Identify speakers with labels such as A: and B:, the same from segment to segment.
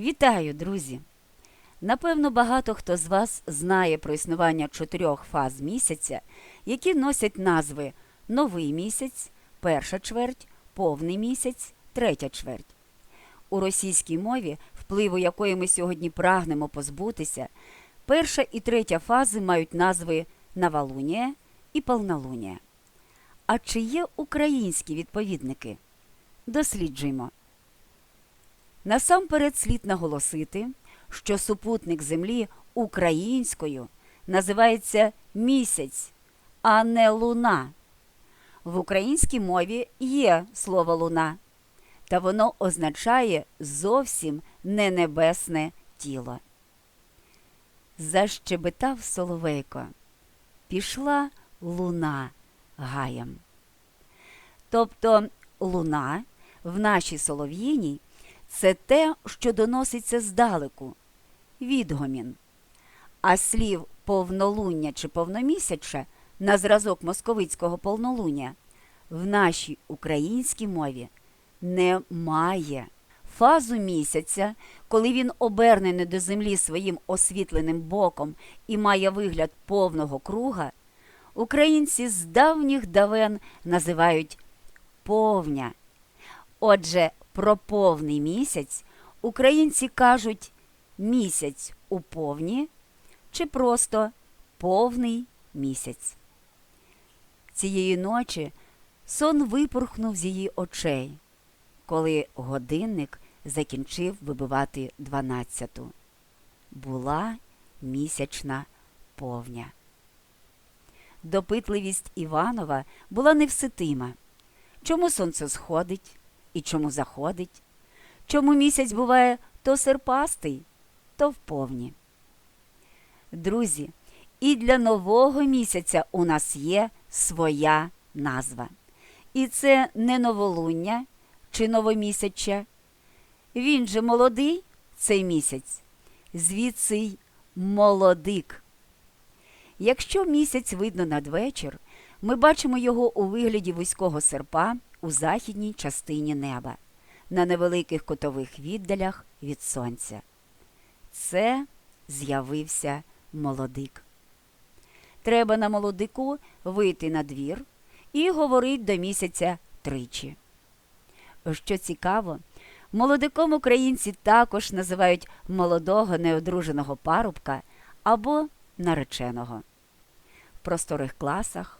A: Вітаю, друзі! Напевно, багато хто з вас знає про існування чотирьох фаз місяця, які носять назви Новий місяць, перша чверть, повний місяць, третя чверть. У російській мові, впливу якої ми сьогодні прагнемо позбутися, перша і третя фази мають назви Новолунія і Полнолунія. А чи є українські відповідники? Досліджуємо. Насамперед слід наголосити, що супутник Землі українською називається місяць, а не луна. В українській мові є слово луна, та воно означає зовсім не небесне тіло. Защебетав соловейко. Пішла луна гаєм. Тобто луна в нашій солов'їній це те, що доноситься здалеку, відгомін. А слів повнолуння чи повномісяча на зразок московицького повнолуння в нашій українській мові немає. Фазу місяця, коли він обернений до землі своїм освітленим боком і має вигляд повного круга, українці з давніх давен називають повня. Отже, про повний місяць українці кажуть місяць у повні чи просто повний місяць. Цієї ночі сон випорхнув з її очей, коли годинник закінчив вибивати дванадцяту. Була місячна повня. Допитливість Іванова була невситима. Чому сонце сходить і чому заходить? Чому місяць буває то серпастий, то вповні? Друзі, і для нового місяця у нас є своя назва. І це не новолуння чи новомісяча. Він же молодий цей місяць, звідси й молодик. Якщо місяць видно надвечір, ми бачимо його у вигляді вузького серпа у західній частині неба, на невеликих котових віддалях від сонця. Це з'явився молодик. Треба на молодику вийти на двір і говорить до місяця тричі. Що цікаво, молодиком українці також називають молодого неодруженого парубка або нареченого. В просторих класах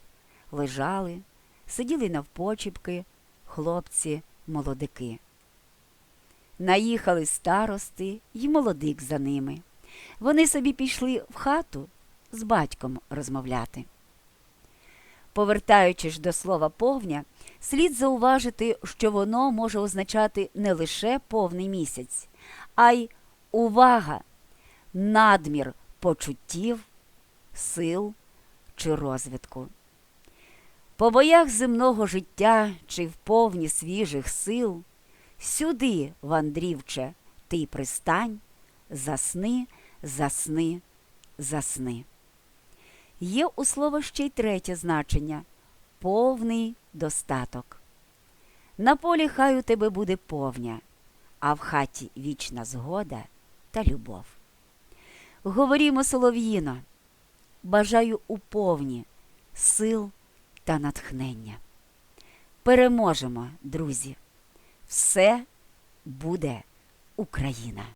A: лежали, сиділи навпочіпки хлопці-молодики. Наїхали старости й молодик за ними. Вони собі пішли в хату з батьком розмовляти. Повертаючись до слова повня, слід зауважити, що воно може означати не лише повний місяць, а й увага, надмір почуттів, сил чи розвитку. По боях земного життя чи в повні свіжих сил, сюди, вандрівче, ти пристань, засни, засни, засни. Є у слова ще й третє значення повний достаток. На полі хай у тебе буде повня, а в хаті вічна згода та любов. Говорімо солов'їно, бажаю у повні сил та натхнення. Переможемо, друзі! Все буде Україна!